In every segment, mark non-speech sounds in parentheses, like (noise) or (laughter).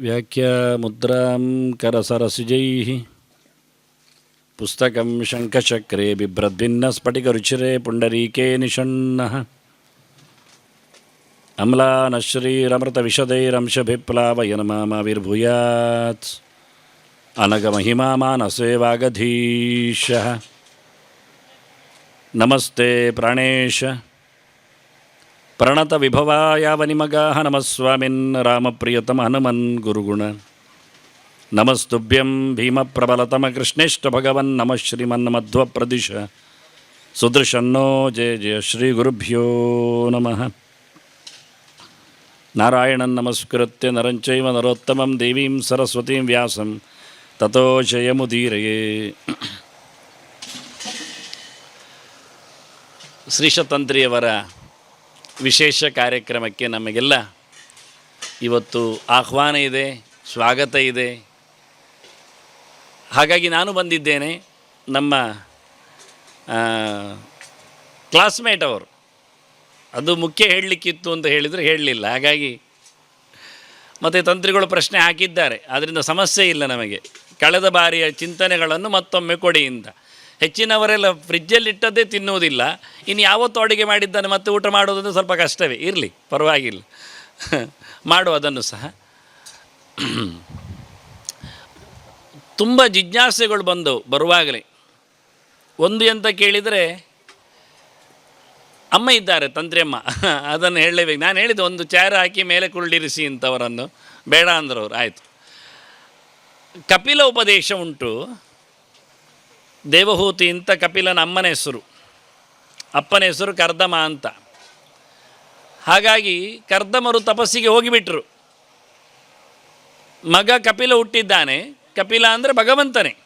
వ్యాఖ్యాముద్రాం కరసరసిజై. పుస్తకం శంఖచక్రే బిభ్రద్భిన్న స్ఫటికరుచిరే పుండరీకే నిషన్న. అమ్లానశ్రీరమృత విశదైరంశభిప్లావయన మామావిర్భూయాత్ అనగమహిమా మానసే వాగధీశ నమస్తే ప్రాణేశ. ಪ್ರಣತ ವಿಭವಾಯಾವನಿಮಗಾಹ ನಮಸ್ವಾಮಿನ್ ರಾಮಪ್ರಿಯತಮ ಹನುಮನ್ ಗುರುಗುಣ. ನಮಸ್ತುಭ್ಯಂ ಭೀಮಪ್ರಬಲತಮ ಕೃಷ್ಣೇಷ್ಟ ಭಗವನ್ ನಮಃ ಶ್ರೀಮನ್ ಮಧ್ವ ಪ್ರದಿಶ ಸುದೃಶನ್ನೋ ಜಯ ಜಯ ಶ್ರೀ ಗುರುಭ್ಯೋ ನಮಃ. ನಾರಾಯಣನ್ ನಮಸ್ಕೃತ್ಯ ನರಂಚೈವ ನರೋತ್ತಮಂ ದೇವೀಂ ಸರಸ್ವತೀಂ ವ್ಯಾಸಂ ತಥೋ ಜಯಮುದೀರಯೇ. ಶ್ರೀಶತಂತ್ರಿಯವರ ವಿಶೇಷ ಕಾರ್ಯಕ್ರಮಕ್ಕೆ ನಮಗೆಲ್ಲ ಇವತ್ತು ಆಹ್ವಾನ ಇದೆ, ಸ್ವಾಗತ ಇದೆ. ಹಾಗಾಗಿ ನಾನು ಬಂದಿದ್ದೇನೆ ನಮ್ಮ ಕ್ಲಾಸ್ಮೇಟ್ ಅವರು. ಅದು ಮುಖ್ಯ ಹೇಳಲಿಕ್ಕಿತ್ತು ಅಂತ ಹೇಳಿದರೆ ಹೇಳಲಿಲ್ಲ. ಹಾಗಾಗಿ ಮತ್ತು ತಂತ್ರಿಗಳು ಪ್ರಶ್ನೆ ಹಾಕಿದ್ದಾರೆ. ಆದ್ದರಿಂದ ಸಮಸ್ಯೆ ಇಲ್ಲ ನಮಗೆ. ಕಳೆದ ಬಾರಿಯ ಚಿಂತನೆಗಳನ್ನು ಮತ್ತೊಮ್ಮೆ ಕೊಡಿ ಹೆಚ್ಚಿನವರೆಲ್ಲ ಫ್ರಿಜ್ಜಲ್ಲಿಟ್ಟದ್ದೇ ತಿನ್ನುವುದಿಲ್ಲ. ಇನ್ನು ಯಾವತ್ತು ಅಡುಗೆ ಮಾಡಿದ್ದಾನೆ ಮತ್ತೆ ಊಟ ಮಾಡೋದಂದ್ರೆ ಸ್ವಲ್ಪ ಕಷ್ಟವೇ. ಇರಲಿ, ಪರವಾಗಿಲ್ಲ. (laughs) ಮಾಡುವ ಅದನ್ನು ಸಹ. (clears throat) ತುಂಬ ಜಿಜ್ಞಾಸೆಗಳು ಬಂದವು ಬರುವಾಗಲೇ. ಒಂದು ಎಂತ ಕೇಳಿದರೆ, ಅಮ್ಮ ಇದ್ದಾರೆ ತಂತ್ರಿಯಮ್ಮ (laughs) ಅದನ್ನು ಹೇಳಲೇಬೇಕು. ನಾನು ಹೇಳಿದೆ ಒಂದು ಚೇರ್ ಹಾಕಿ ಮೇಲೆ ಕುಳ್ಳಿರಿಸಿ ಅಂತವರನ್ನು ಬೇಡ ಅಂದ್ರವ್ರು, ಆಯಿತು. ಕಪಿಲ ಉಪದೇಶ ಉಂಟು. ದೇವಹೂತಿ ಅಂತ ಕಪಿಲನ ಅಮ್ಮನ ಹೆಸರು. ಅಪ್ಪನ ಹೆಸರು ಕರ್ದಮ ಅಂತ. ಹಾಗಾಗಿ ಕರ್ದಮರು ತಪಸ್ಸಿಗೆ ಹೋಗಿಬಿಟ್ರು. ಮಗ ಕಪಿಲ ಹುಟ್ಟಿದ್ದಾನೆ. ಕಪಿಲ ಅಂದರೆ ಭಗವಂತನೇ.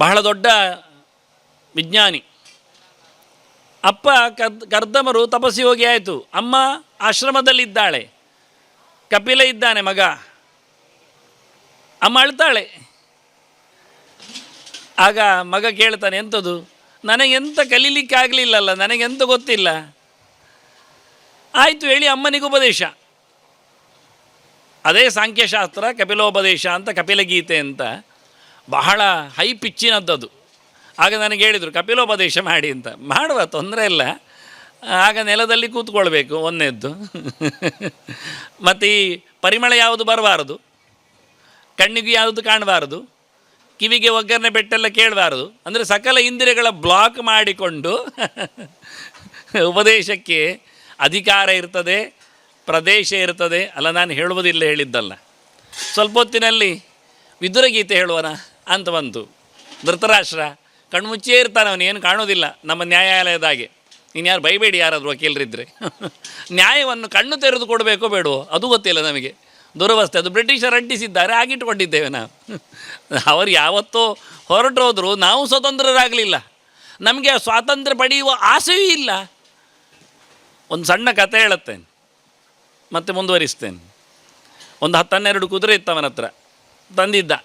ಬಹಳ ದೊಡ್ಡ ವಿಜ್ಞಾನಿ. ಅಪ್ಪ ಕರ್ದ್ ಕರ್ದಮರು ತಪಸ್ಸಿ ಹೋಗಿ ಆಯಿತು. ಅಮ್ಮ ಆಶ್ರಮದಲ್ಲಿದ್ದಾಳೆ. ಕಪಿಲ ಇದ್ದಾನೆ ಮಗ. ಅಮ್ಮ ಅಳ್ತಾಳೆ. ಆಗ ಮಗ ಕೇಳ್ತಾನೆ ಎಂಥದ್ದು ನನಗೆಂತ ಕಲೀಲಿಕ್ಕೆ ಆಗಲಿಲ್ಲಲ್ಲ ನನಗೆಂತ ಗೊತ್ತಿಲ್ಲ? ಆಯಿತು ಹೇಳಿ ಅಮ್ಮನಿಗೆ ಉಪದೇಶ. ಅದೇ ಸಾಂಖ್ಯಶಾಸ್ತ್ರ, ಕಪಿಲೋಪದೇಶ ಅಂತ, ಕಪಿಲಗೀತೆ ಅಂತ. ಬಹಳ ಹೈ ಪಿಚ್ಚಿನದ್ದದು. ಆಗ ನನಗೆ ಹೇಳಿದರು, ಕಪಿಲೋಪದೇಶ ಮಾಡಿ ಅಂತ. ಮಾಡುವ, ತೊಂದರೆ ಇಲ್ಲ. ಆಗ ನೆಲದಲ್ಲಿ ಕೂತ್ಕೊಳ್ಬೇಕು, ಒಂದನೇದ್ದು. (laughs) ಮತ್ತು ಈ ಪರಿಮಳ ಯಾವುದು ಬರಬಾರದು? ಕಣ್ಣಿಗೆ ಯಾವುದು ಕಾಣಬಾರದು? ಕಿವಿಗೆ ಒಗ್ಗರಣೆ ಬೆಟ್ಟೆಲ್ಲ ಕೇಳಬಾರದು. ಅಂದರೆ ಸಕಲ ಇಂದ್ರಿಯಗಳ ಬ್ಲಾಕ್ ಮಾಡಿಕೊಂಡು (laughs) ಉಪದೇಶಕ್ಕೆ ಅಧಿಕಾರ ಇರ್ತದೆ, ಪ್ರದೇಶ ಇರ್ತದೆ. ಅಲ್ಲ, ನಾನು ಹೇಳುವುದಿಲ್ಲ, ಹೇಳಿದ್ದಲ್ಲ. ಸ್ವಲ್ಪ ಹೊತ್ತಿನಲ್ಲಿ ವಿದುರಗೀತೆ ಹೇಳುವನ ಅಂತ ಬಂತು. ಧೃತರಾಷ್ಟ್ರ ಕಣ್ಮುಚ್ಚೇ ಇರ್ತಾನೆ ಅವನು, ಏನು ಕಾಣೋದಿಲ್ಲ ನಮ್ಮ ನ್ಯಾಯಾಲಯದಾಗೆ ನೀನು ಯಾರು ಬೈಬೇಡಿ ಯಾರಾದರೂ ವಕೀಲರಿದ್ದರೆ (laughs) ನ್ಯಾಯವನ್ನು ಕಣ್ಣು ತೆರೆದು ಕೊಡಬೇಕೋ ಬೇಡವೋ? ಅದು ಗೊತ್ತಿಲ್ಲ ನಮಗೆ. ದುರವಸ್ಥೆ. ಅದು ಬ್ರಿಟಿಷರು ಅಂಟಿಸಿದ್ದಾರೆ, ಆಗಿಟ್ಟುಕೊಂಡಿದ್ದೇವೆ ನಾವು. ಅವರು ಯಾವತ್ತೋ ಹೊರಟೋದ್ರು, ನಾವು ಸ್ವತಂತ್ರರಾಗಲಿಲ್ಲ. ನಮಗೆ ಸ್ವಾತಂತ್ರ್ಯ ಪಡೆಯುವ ಆಸೆಯೂ ಇಲ್ಲ. ಒಂದು ಸಣ್ಣ ಕತೆ ಹೇಳುತ್ತೇನೆ. ಮತ್ತೆ ಮುಂದುವರಿಸ್ತೇನೆ. ಒಂದು ಹತ್ತನ್ನೆರಡು ಕುದುರೆ ಇತ್ತು ಅವನ ಹತ್ರ. ತಂದಿದ್ದ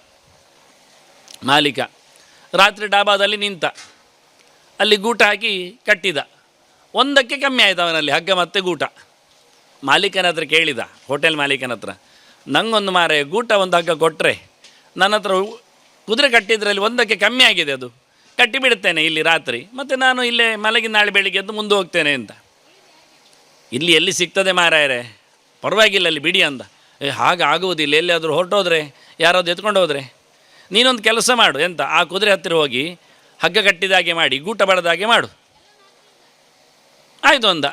ಮಾಲೀಕ. ರಾತ್ರಿ ಡಾಬಾದಲ್ಲಿ ನಿಂತ. ಅಲ್ಲಿ ಗೂಟ ಹಾಕಿ ಕಟ್ಟಿದ. ಒಂದಕ್ಕೆ ಕಮ್ಮಿ ಆಯಿತು ಅವನಲ್ಲಿ ಹಗ್ಗ ಮತ್ತೆ ಗೂಟ. ಮಾಲೀಕನ ಹತ್ರ ಕೇಳಿದ, ಹೋಟೆಲ್ ಮಾಲೀಕನ ಹತ್ರ. ನಂಗೊಂದು ಮಾರೆ, ಗೂಟ ಒಂದು ಹಗ್ಗ ಕೊಟ್ಟರೆ ನನ್ನ ಹತ್ರ ಕುದುರೆ ಕಟ್ಟಿದ್ರಲ್ಲಿ ಒಂದಕ್ಕೆ ಕಮ್ಮಿ ಆಗಿದೆ ಅದು. ಕಟ್ಟಿಬಿಡ್ತೇನೆ ಇಲ್ಲಿ ರಾತ್ರಿ. ಮತ್ತು ನಾನು ಇಲ್ಲೇ ಮಲಗಿ ನಾಳೆ ಬೆಳಿಗ್ಗೆ ಎದ್ದು ಮುಂದೆ ಹೋಗ್ತೇನೆ ಅಂತ. ಇಲ್ಲಿ ಎಲ್ಲಿ ಸಿಗ್ತದೆ ಮಾರಾಯರೆ? ಪರವಾಗಿಲ್ಲ ಅಲ್ಲಿ ಬಿಡಿ ಅಂದ. ಏ, ಹಾಗೆ ಆಗುವುದಿಲ್ಲ. ಎಲ್ಲಿಯಾದರೂ ಹೊರಟೋದ್ರೆ, ಯಾರಾದ್ರು ಎತ್ಕೊಂಡು ಹೋದರೆ? ನೀನೊಂದು ಕೆಲಸ ಮಾಡು ಎಂತ? ಆ ಕುದುರೆ ಹತ್ತಿರ ಹೋಗಿ ಹಗ್ಗ ಕಟ್ಟಿದ ಹಾಗೆ ಮಾಡಿ, ಗೂಟ ಬಡದ ಹಾಗೆ ಮಾಡು. ಆಯಿತು ಅಂದ.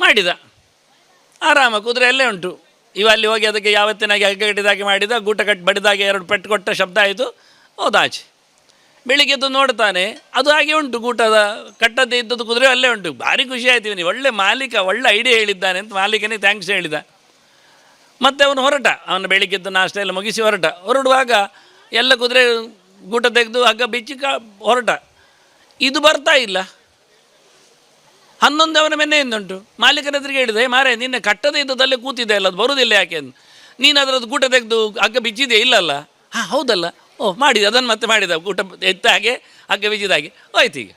ಮಾಡಿದ. ಆರಾಮ ಕುದುರೆ ಅಲ್ಲೇ ಉಂಟು. ಇವ ಅಲ್ಲಿ ಹೋಗಿ ಅದಕ್ಕೆ ಯಾವತ್ತಿನಾಗಿ ಹಗ್ಗ ಕಟ್ಟಿದಾಗೆ ಮಾಡಿದ, ಗೂಟ ಕಟ್ಟಿ ಬಡಿದಾಗೆ ಎರಡು ಪೆಟ್ಟು ಕೊಟ್ಟ ಶಬ್ದ ಆಯಿತು, ಹೌದಾಚೆ. ಬೆಳಿಗ್ಗೆ ಎದ್ದು ನೋಡ್ತಾನೆ, ಅದು ಹಾಗೆ ಉಂಟು, ಗೂಟದ ಕಟ್ಟದೇ ಇದ್ದದ್ದು ಕುದುರೆ ಅಲ್ಲೇ ಉಂಟು. ಭಾರಿ ಖುಷಿ ಆಯ್ತೀವಿ ಇವನಿಗೆ, ಒಳ್ಳೆ ಮಾಲೀಕ, ಒಳ್ಳೆ ಐಡಿಯಾ ಹೇಳಿದ್ದಾನೆ ಅಂತ ಮಾಲೀಕನೇ ಥ್ಯಾಂಕ್ಸ್ ಹೇಳಿದ. ಮತ್ತು ಅವನು ಹೊರಟ, ಅವನು ಬೆಳಿಗ್ಗೆದ್ದು ನಾಷ್ಟ ಎಲ್ಲ ಮುಗಿಸಿ ಹೊರಟ. ಹೊರಡುವಾಗ ಎಲ್ಲ ಕುದುರೆ ಗೂಟ ತೆಗೆದು, ಹಗ್ಗ ಬಿಚ್ಚಿ ಕ ಹೊರಟ. ಇದು ಬರ್ತಾ ಇಲ್ಲ. ಹನ್ನೊಂದು ಅವನ ಮೆನ್ನೆಯಿಂದುಂಟು ಮಾಲೀಕರ ಎದುರಿಗೆ ಹೇಳಿದೆ ಮಾರೆ, ನಿನ್ನೆ ಕಟ್ಟದೇ ಇದ್ದದಲ್ಲೇ ಕೂತಿದ್ದೆ ಅಲ್ಲ, ಅದು ಬರುವುದಿಲ್ಲ ಯಾಕೆ? ಅಂತ ನೀನು ಅದರದ್ದು ಗೂಟ ತೆಗೆದು ಹಗ್ಗ ಬಿಚ್ಚಿದೆ ಇಲ್ಲಲ್ಲ? ಹಾಂ, ಹೌದಲ್ಲ. ಓ, ಮಾಡಿದೆ, ಅದನ್ನು ಮತ್ತೆ ಮಾಡಿದ. ಊಟ ಎತ್ತ ಹಾಗೆ, ಹಗ್ಗ ಬಿಚ್ಚಿದ ಹಾಗೆ. ಹೋಯ್ತು ಈಗ.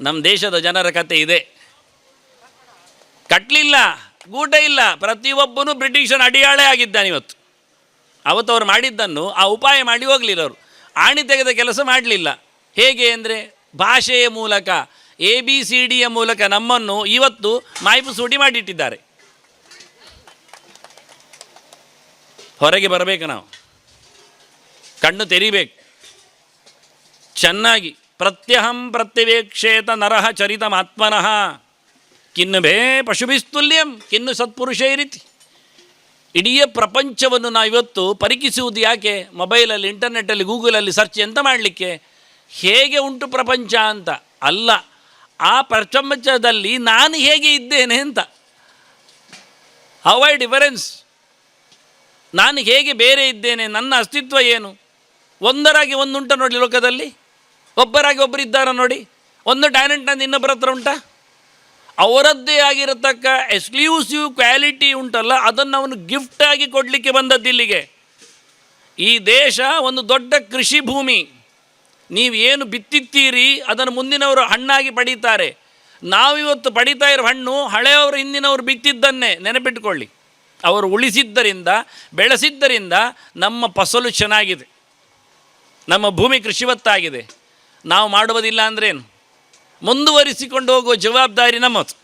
ನಮ್ಮ ದೇಶದ ಜನರ ಕತೆ ಇದೆ. ಕಟ್ಟಲಿಲ್ಲ ಗೂಟ ಇಲ್ಲ. ಪ್ರತಿಯೊಬ್ಬನು ಬ್ರಿಟಿಷನ ಅಡಿಯಾಳೆ ಆಗಿದ್ದಾನೆ ಇವತ್ತು. ಅವತ್ತು ಅವ್ರು ಮಾಡಿದ್ದನ್ನು ಆ ಉಪಾಯ ಮಾಡಿ ಹೋಗಲಿಲ್ಲ ಅವರು. ಆಣಿ ತೆಗೆದ ಕೆಲಸ ಮಾಡಲಿಲ್ಲ. ಹೇಗೆ ಅಂದರೆ ಭಾಷೆಯ ಮೂಲಕ. ಎ ಬಿ ಸಿ ಡಿಯ ಮೂಲಕ ನಮ್ಮನ್ನು ಇವತ್ತು ಮಾಯಿಪು ಸೂಟಿ ಮಾಡಿಟ್ಟಿದ್ದಾರೆ. ಹೊರಗೆ ಬರಬೇಕು ನಾವು. ಕಣ್ಣು ತೆರಿಬೇಕು. ಚೆನ್ನಾಗಿ ಪ್ರತ್ಯಹಂ ಪ್ರತ್ಯವೇಕ್ಷೇತ ನರಹ ಚರಿತಮಾತ್ಮನಃ ಕಿನ್ನು ಭೇ ಪಶುಭಿಸ್ತುಲ್ಯಂ, ಕಿನ್ನು ಸತ್ಪುರುಷೇ ರೀತಿ ಇಡೀ ಪ್ರಪಂಚವನ್ನು ನಾವಿವತ್ತು ಪರೀಕ್ಷಿಸುವುದು ಯಾಕೆ? ಮೊಬೈಲಲ್ಲಿ ಇಂಟರ್ನೆಟ್ಟಲ್ಲಿ ಗೂಗಲಲ್ಲಿ ಸರ್ಚ್ ಎಂತ ಮಾಡಲಿಕ್ಕೆ? ಹೇಗೆ ಉಂಟು ಪ್ರಪಂಚ ಅಂತ? ಅಲ್ಲ. ಆ ಪ್ರಪಂಚದಲ್ಲಿ ನಾನು ಹೇಗೆ ಇದ್ದೇನೆ ಅಂತ. ಹೌ ಐ ಡಿಫರೆನ್ಸ್ ನಾನು ಹೇಗೆ ಬೇರೆ ಇದ್ದೇನೆ? ನನ್ನ ಅಸ್ತಿತ್ವ ಏನು? ಒಂದರಾಗಿ ಒಂದುಂಟ ನೋಡಿ ಲೋಕದಲ್ಲಿ? ಒಬ್ಬರಾಗಿ ಒಬ್ಬರು ಇದ್ದಾರ ನೋಡಿ? ಒಂದು ಟ್ಯಾಲೆಂಟ್ ನಂದು ಇನ್ನೊಬ್ಬರ ಹತ್ರ ಉಂಟಾ? ಅವರದ್ದೇ ಆಗಿರತಕ್ಕ ಎಕ್ಸ್ಕ್ಲೂಸಿವ್ ಕ್ವಾಲಿಟಿ ಉಂಟಲ್ಲ, ಅದನ್ನು ಅವನು ಗಿಫ್ಟಾಗಿ ಕೊಡಲಿಕ್ಕೆ ಬಂದದ್ದು ಇಲ್ಲಿಗೆ. ಈ ದೇಶ ಒಂದು ದೊಡ್ಡ ಕೃಷಿ ಭೂಮಿ. ನೀವು ಏನು ಬಿತ್ತಿತ್ತೀರಿ? ಅದನ್ನು ಮುಂದಿನವರು ಹಣ್ಣಾಗಿ ಪಡೀತಾರೆ. ನಾವಿವತ್ತು ಪಡಿತಾ ಇರೋ ಹಣ್ಣು ಹಳೆಯವರು ಹಿಂದಿನವರು ಬಿತ್ತಿದ್ದನ್ನೇ ನೆನಪಿಟ್ಟುಕೊಳ್ಳಿ ಅವರು ಉಳಿಸಿದ್ದರಿಂದ, ಬೆಳೆಸಿದ್ದರಿಂದ ನಮ್ಮ ಫಸಲು ಚೆನ್ನಾಗಿದೆ. ನಮ್ಮ ಭೂಮಿ ಕೃಷಿವತ್ತಾಗಿದೆ. ನಾವು ಮಾಡುವುದಿಲ್ಲ ಅಂದ್ರೇನು? ಮುಂದುವರಿಸಿಕೊಂಡು ಹೋಗುವ ಜವಾಬ್ದಾರಿ ನಮ್ಮದು.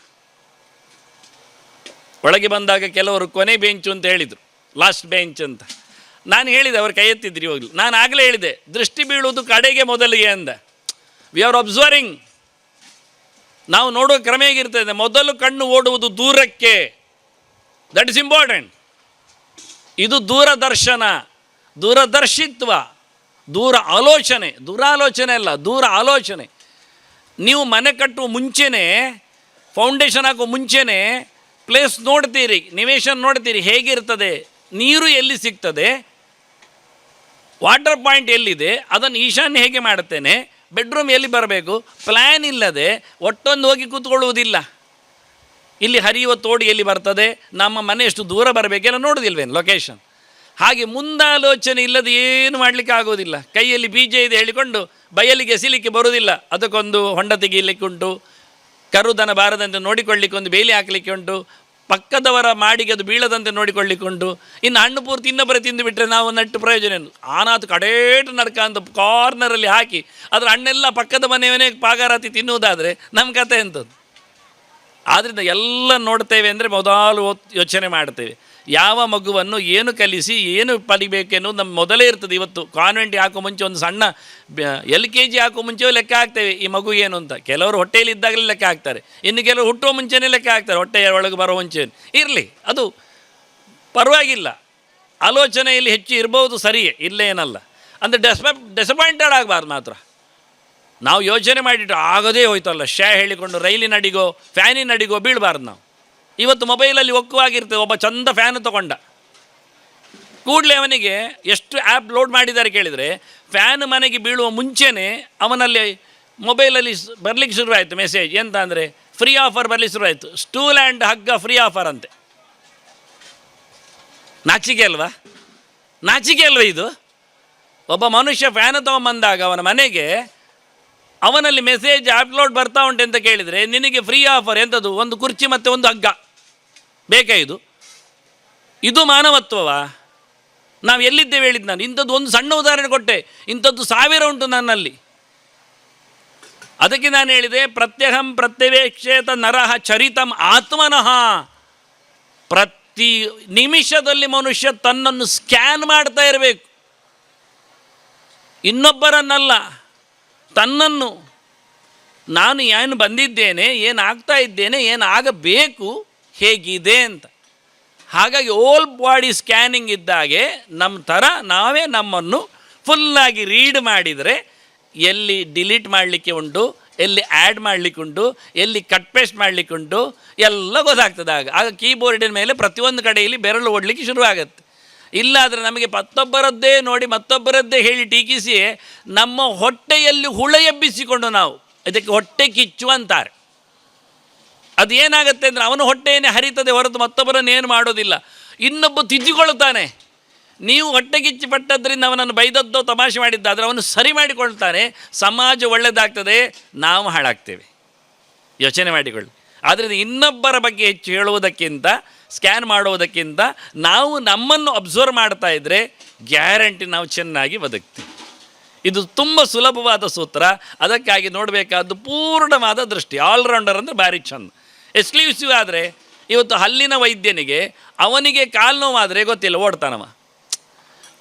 ಒಳಗೆ ಬಂದಾಗ ಕೆಲವರು ಕೊನೆ ಬೆಂಚು ಅಂತ ಹೇಳಿದರು. ಲಾಸ್ಟ್ ಬೆಂಚ್ ಅಂತ. ನಾನು ಹೇಳಿದೆ, ಅವ್ರು ಕೈ ಎತ್ತಿದ್ರಿ ಇವಾಗಲೂ. ನಾನು ಆಗಲೇ ಹೇಳಿದೆ, ದೃಷ್ಟಿ ಬೀಳುವುದು ಕಡೆಗೆ ಮೊದಲಿಗೆ ಅಂದ. ವಿ ಆರ್ ಅಬ್ಸರ್ವಿಂಗ್ ನಾವು ನೋಡುವ ಕ್ರಮ ಹೇಗಿರ್ತದೆ ಮೊದಲು ಕಣ್ಣು ಓಡುವುದು ದೂರಕ್ಕೆ. ದಟ್ ಇಸ್ ಇಂಪಾರ್ಟೆಂಟ್ ಇದು ದೂರದರ್ಶನ, ದೂರದರ್ಶಿತ್ವ, ದೂರ ಆಲೋಚನೆ. ದೂರಾಲೋಚನೆ ಅಲ್ಲ, ದೂರ ಆಲೋಚನೆ. ನೀವು ಮನೆ ಕಟ್ಟುವ ಮುಂಚೆನೇ ಫೌಂಡೇಶನ್ ಹಾಕುವ ಮುಂಚೆನೇ ಪ್ಲೇಸ್ ನೋಡ್ತೀರಿ, ನಿವೇಶನ್ ನೋಡ್ತೀರಿ, ಹೇಗಿರ್ತದೆ, ನೀರು ಎಲ್ಲಿ ಸಿಗ್ತದೆ ವಾಟರ್ ಪಾಯಿಂಟ್ ಎಲ್ಲಿದೆ, ಅದನ್ನು ಈಶಾನ್ಯ ಹೇಗೆ ಮಾಡುತ್ತೇನೆ? ಬೆಡ್ರೂಮ್ ಎಲ್ಲಿ ಬರಬೇಕು? ಪ್ಲ್ಯಾನ್ ಇಲ್ಲದೆ ಒಟ್ಟೊಂದು ಹೋಗಿ ಕೂತ್ಕೊಳ್ಳುವುದಿಲ್ಲ. ಇಲ್ಲಿ ಹರಿಯುವ ತೋಡು ಎಲ್ಲಿ ಬರ್ತದೆ? ನಮ್ಮ ಮನೆ ಎಷ್ಟು ದೂರ ಬರಬೇಕೆಲ್ಲ ನೋಡೋದಿಲ್ವೇನು ಲೊಕೇಶನ್ ಹಾಗೆ ಮುಂದಾಲೋಚನೆ ಇಲ್ಲದೆ ಏನು ಮಾಡಲಿಕ್ಕೆ ಆಗೋದಿಲ್ಲ ಕೈಯಲ್ಲಿ ಬೀಜ ಇದೆ ಹೇಳಿಕೊಂಡು ಬಯಲಿಗೆ ಎಸಿಲಿಕ್ಕೆ ಬರುವುದಿಲ್ಲ. ಅದಕ್ಕೊಂದು ಹೊಂಡ ತೆಗೀಲಿಕ್ಕೆ ಉಂಟು ಕರುದನ ಬಾರದಂತೆ ನೋಡಿಕೊಳ್ಳಿಕ್ಕೆ ಒಂದು ಬೇಲಿ ಹಾಕಲಿಕ್ಕೆ ಉಂಟು. ಪಕ್ಕದವರ ಮಾಡಿಗೆ ಅದು ಬೀಳದಂತೆ ನೋಡಿಕೊಳ್ಳಿಕೊಂಡು, ಇನ್ನು ಹಣ್ಣು ಪೂರ್ತಿ ಇನ್ನೊಬ್ಬರೇ ತಿಂದು ಬಿಟ್ಟರೆ ನಾವು ನಟ್ಟು ಪ್ರಯೋಜನ ಆನಾತು ಕಡೇಟು ನಡ್ಕ ಅಂತ ಕಾರ್ನರಲ್ಲಿ ಹಾಕಿ, ಅದರ ಹಣ್ಣೆಲ್ಲ ಪಕ್ಕದ ಮನೆಯವನೇ ಪಾಗಾರಾತಿ ತಿನ್ನುವುದಾದರೆ ನಮ್ಮ ಕತೆ ಎಂಥದ್ದು ಆದ್ದರಿಂದ ಎಲ್ಲ ನೋಡ್ತೇವೆ ಅಂದರೆ ಮೊದಲು ಯೋಚನೆ ಮಾಡ್ತೇವೆ. ಯಾವ ಮಗುವನ್ನು ಏನು ಕಲಿಸಿ, ಏನು ಪಡಿಬೇಕೆನ್ನೋದು ನಮ್ಮ ಮೊದಲೇ ಇರ್ತದೆ ಇವತ್ತು. ಕಾನ್ವೆಂಟ್ ಹಾಕೋ ಮುಂಚೆ ಒಂದು ಸಣ್ಣ ಎಲ್ ಕೆ ಜಿ ಹಾಕೋ ಮುಂಚೆ ಲೆಕ್ಕ ಹಾಕ್ತೇವೆ, ಈ ಮಗು ಏನು ಅಂತ. ಕೆಲವರು ಹೊಟ್ಟೆಯಲ್ಲಿ ಇದ್ದಾಗಲೇ ಲೆಕ್ಕ ಹಾಕ್ತಾರೆ. ಇನ್ನು ಕೆಲವರು ಹುಟ್ಟುವ ಮುಂಚೆನೇ ಲೆಕ್ಕ ಹಾಕ್ತಾರೆ ಹೊಟ್ಟೆಯ ಒಳಗೆ ಬರೋ ಮುಂಚೆ ಇರಲಿ, ಅದು ಪರವಾಗಿಲ್ಲ. ಆಲೋಚನೆಯಲ್ಲಿ ಹೆಚ್ಚು ಇರ್ಬೋದು, ಸರಿಯೇ, ಇಲ್ಲೇ ಏನಲ್ಲ. ಅಂದರೆ ಡೆಸ್ಪ, ಡಿಸಪಾಯಿಂಟೆಡ್ ಆಗಬಾರ್ದು ಮಾತ್ರ. ನಾವು ಯೋಚನೆ ಮಾಡಿಟ್ಟು, ಆಗದೇ ಹೋಯ್ತಲ್ಲ, ಶ್ಯಾ ಹೇಳಿಕೊಂಡು ರೈಲಿನ ಅಡಿಗೋ ಫ್ಯಾನಿನ ಅಡಿಗೋ ಬೀಳಬಾರ್ದು ನಾವು. ಇವತ್ತು ಮೊಬೈಲಲ್ಲಿ ಒಕ್ಕುವಾಗಿರ್ತದೆ ಒಬ್ಬ ಚಂದ ಫ್ಯಾನ್ ತಗೊಂಡ. ಕೂಡಲೇ ಅವನಿಗೆ ಎಷ್ಟು ಆ್ಯಪ್ ಲೋಡ್ ಮಾಡಿದ್ದಾರೆ ಕೇಳಿದರೆ ಫ್ಯಾನ್ ಮನೆಗೆ ಬೀಳುವ ಮುಂಚೆನೇ ಅವನಲ್ಲಿ ಮೊಬೈಲಲ್ಲಿ ಬರಲಿಕ್ಕೆ ಶುರುವಾಯಿತು ಮೆಸೇಜ್ ಎಂತ ಅಂದರೆ ಫ್ರೀ ಆಫರ್ ಬರಲಿಕ್ಕೆ ಶುರುವಾಯಿತು. ಸ್ಟೂಲ್ ಆ್ಯಂಡ್ ಹಗ್ಗ ಫ್ರೀ ಆಫರ್ ಅಂತೆ. ನಾಚಿಕೆ ಅಲ್ವಾ? ನಾಚಿಕೆ ಅಲ್ವಾ ಇದು? ಒಬ್ಬ ಮನುಷ್ಯ ಫ್ಯಾನ್ ತೊಗೊಂಬಂದಾಗ ಅವನ ಮನೆಗೆ ಅವನಲ್ಲಿ ಮೆಸೇಜ್ ಅಪ್ಲೋಡ್ ಬರ್ತಾ ಉಂಟು ಅಂತ ಕೇಳಿದರೆ, ನಿನಗೆ ಫ್ರೀ ಆಫರ್ ಎಂಥದ್ದು ಒಂದು ಕುರ್ಚಿ ಮತ್ತು ಒಂದು ಹಗ್ಗ. ಬೇಕಾ ಇದು? ಇದು ಮಾನವತ್ವವಾ? ನಾವು ಎಲ್ಲಿದ್ದೇವೆ ಹೇಳಿದ್ದು ನಾನು? ಇಂಥದ್ದು ಒಂದು ಸಣ್ಣ ಉದಾಹರಣೆ ಕೊಟ್ಟೆ. ಇಂಥದ್ದು ಸಾವಿರ ಉಂಟು ನನ್ನಲ್ಲಿ. ಅದಕ್ಕೆ ನಾನು ಹೇಳಿದೆ, ಪ್ರತ್ಯಹಂ ಪ್ರತ್ಯವೇಕ್ಷೇತ ನರಹ ಚರಿತಂ ಆತ್ಮನಃ. ಪ್ರತಿ ನಿಮಿಷದಲ್ಲಿ ಮನುಷ್ಯ ತನ್ನನ್ನು ಸ್ಕ್ಯಾನ್ ಮಾಡ್ತಾ ಇರಬೇಕು. ಇನ್ನೊಬ್ಬರನ್ನಲ್ಲ. ತನ್ನನ್ನು ನಾನು ಏನು ಬಂದಿದ್ದೇನೆ, ಏನು ಆಗ್ತಾ ಇದ್ದೇನೆ, ಏನು ಆಗಬೇಕು ಹೇಗಿದೆ ಅಂತ. ಹಾಗಾಗಿ ಓಲ್ ಬಾಡಿ ಸ್ಕ್ಯಾನಿಂಗ್ ಇದ್ದಾಗೆ ನಮ್ಮ ಥರ ನಾವೇ ನಮ್ಮನ್ನು ಫುಲ್ಲಾಗಿ ರೀಡ್ ಮಾಡಿದರೆ ಎಲ್ಲಿ ಡಿಲೀಟ್ ಮಾಡಲಿಕ್ಕೆ ಉಂಟು, ಎಲ್ಲಿ ಆ್ಯಡ್ ಮಾಡಲಿಕ್ಕೆ ಉಂಟು, ಎಲ್ಲಿ ಕಟ್ ಪೇಸ್ಟ್ ಮಾಡಲಿಕ್ಕೆ ಉಂಟು, ಎಲ್ಲ ಗೊತ್ತಾಗ್ತದೆ ಆಗ. ಆಗ ಕೀಬೋರ್ಡಿನ ಮೇಲೆ ಪ್ರತಿಯೊಂದು ಕಡೆಯಲ್ಲಿ ಬೆರಳು ಓಡಲಿಕ್ಕೆ ಶುರುವಾಗುತ್ತೆ. ಇಲ್ಲಾದರೆ ನಮಗೆ ಮತ್ತೊಬ್ಬರದ್ದೇ ನೋಡಿ ಮತ್ತೊಬ್ಬರದ್ದೇ ಹೇಳಿ ಟೀಕಿಸಿ ನಮ್ಮ ಹೊಟ್ಟೆಯಲ್ಲಿ ಹುಳ ಎಬ್ಬಿಸಿಕೊಂಡು ನಾವು, ಇದಕ್ಕೆ ಹೊಟ್ಟೆ ಕಿಚ್ಚು ಅಂತಾರೆ. ಅದು ಏನಾಗುತ್ತೆ ಅಂದರೆ ಅವನು ಹೊಟ್ಟೆಯನ್ನೇ ಹರಿತದೆ ಹೊರತು ಮತ್ತೊಬ್ಬರನ್ನು ಏನು ಮಾಡೋದಿಲ್ಲ. ಇನ್ನೊಬ್ಬ ತಿದ್ದಿಕೊಳ್ಳುತ್ತಾನೆ. ನೀವು ಹೊಟ್ಟೆ ಕಿಚ್ಚು ಪಟ್ಟದ್ರಿಂದ ಅವನನ್ನು ಬೈದದ್ದೋ ತಮಾಷೆ ಮಾಡಿದ್ದಾದರೆ ಅವನು ಸರಿ ಮಾಡಿಕೊಳ್ತಾನೆ. ಸಮಾಜ ಒಳ್ಳೆಯದಾಗ್ತದೆ ನಾವು ಹಾಳಾಗ್ತೇವೆ. ಯೋಚನೆ ಮಾಡಿಕೊಳ್ಳಿ. ಆದ್ದರಿಂದ ಇನ್ನೊಬ್ಬರ ಬಗ್ಗೆ ಹೆಚ್ಚು ಹೇಳುವುದಕ್ಕಿಂತ ಸ್ಕ್ಯಾನ್ ಮಾಡೋದಕ್ಕಿಂತ ನಾವು ನಮ್ಮನ್ನು ಅಬ್ಸರ್ವ್ ಮಾಡ್ತಾ ಇದ್ದರೆ ಗ್ಯಾರಂಟಿ ನಾವು ಚೆನ್ನಾಗಿ ಬದುಕ್ತೀವಿ. ಇದು ತುಂಬ ಸುಲಭವಾದ ಸೂತ್ರ. ಅದಕ್ಕಾಗಿ ನೋಡಬೇಕಾದ್ದು ಪೂರ್ಣವಾದ ದೃಷ್ಟಿ. ಆಲ್ರೌಂಡರ್ ಅಂದರೆ ಭಾರಿ ಚಂದ. ಎಕ್ಸ್ಕ್ಲೂಸಿವ್ ಆದರೆ ಇವತ್ತು ಹಲ್ಲಿನ ವೈದ್ಯನಿಗೆ ಅವನಿಗೆ ಕಾಲು ನೋವಾದರೆ ಗೊತ್ತಿಲ್ಲ, ಓಡ್ತಾನವ.